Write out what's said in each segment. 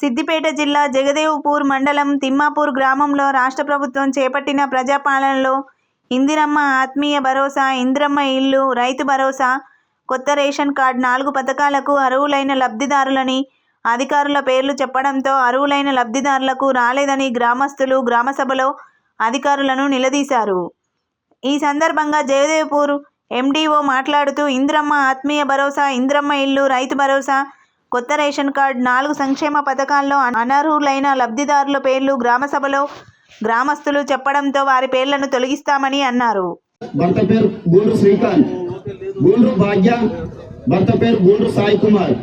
సిద్దిపేట జిల్లా జగదేవ్పూర్ మండలం తిమ్మాపూర్ గ్రామంలో రాష్ట్ర ప్రభుత్వం చేపట్టిన ప్రజాపాలనలో ఇందిరమ్మ ఆత్మీయ భరోసా ఇందిరమ్మ ఇల్లు రైతు భరోసా కొత్త రేషన్ కార్డ్ నాలుగు పథకాలకు అర్హులైన లబ్ధిదారులని అధికారుల పేర్లు చెప్పడంతో అర్హులైన లబ్ధిదారులకు రాలేదని గ్రామస్తులు గ్రామసభలో అధికారులను నిలదీశారు. ఈ సందర్భంగా జయదేవ్పూర్ ఎండీఓ మాట్లాడుతూ ఇంద్రమ్మ ఆత్మీయ భరోసా ఇంద్రమ్మ ఇల్లు రైతు భరోసా కొత్త రేషన్ కార్డు నాలుగు సంక్షేమ పథకాల్లో అనర్హులైన లబ్ధిదారుల పేర్లు గ్రామసభలో గ్రామస్తులు చెప్పడంతో వారి పేర్లను తొలగిస్తామని అన్నారు. భర్త పేరు గూండ్రు శ్రీకాంత్. గూండ్రు భాగ్య. భర్త పేరు గూండ్రు సాయి కుమార్.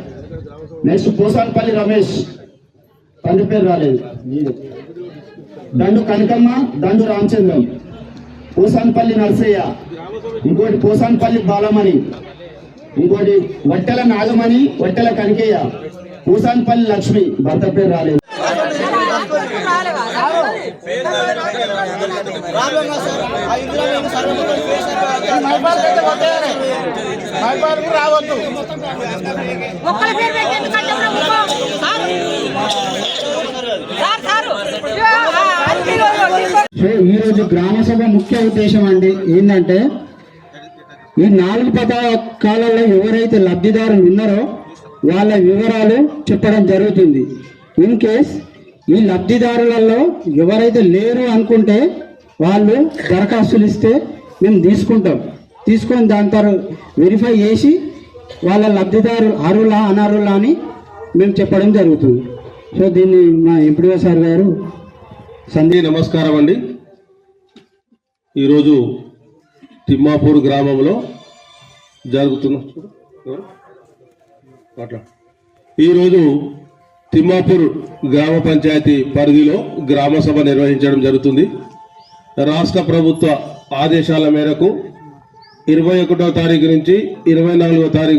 నెక్స్ట్ పోసాన్పల్లి రమేష్. తండ్రి పేరు రాలేదు. దండు కనకమ్మ దండు రామచంద్రం. పోసాన్పల్లి నర్సయ్య. ఇంకోటి పోసాన్పల్లి బాలమణి. ఇంకోటి వట్టెల నాగమణి వట్టెల కనకయ్య పూసాన్పల్లి లక్ష్మి భర్త పేరు రాలేదు. రావద్దు ఈ రోజు గ్రామ సభ ముఖ్య ఉద్దేశం అండి ఏంటంటే ఈ నాలుగు పథకాలలో ఎవరైతే లబ్ధిదారులు ఉన్నారో వాళ్ళ వివరాలు చెప్పడం జరుగుతుంది. ఇన్ కేస్ ఈ లబ్ధిదారులలో ఎవరైతే లేరు అనుకుంటే వాళ్ళు దరఖాస్తులు ఇస్తే మేము తీసుకుంటాం. తీసుకొని దాని తర్వాత వెరిఫై చేసి వాళ్ళ లబ్ధిదారు అరులా అనర్హులా అని మేము చెప్పడం జరుగుతుంది. సో దీన్ని మా ఎంపీఓ సార్ గారు సంధ్య నమస్కారం అండి. ఈరోజు తిమ్మాపూర్ గ్రామంలో జరుగుతున్న ఈరోజు తిమ్మాపూర్ గ్రామ పంచాయతీ పరిధిలో గ్రామసభ నిర్వహించడం జరుగుతుంది. రాష్ట్ర ప్రభుత్వ ఆదేశాల మేరకు ఇరవై ఒకటో తారీఖు నుంచి ఇరవై నాలుగో తారీఖు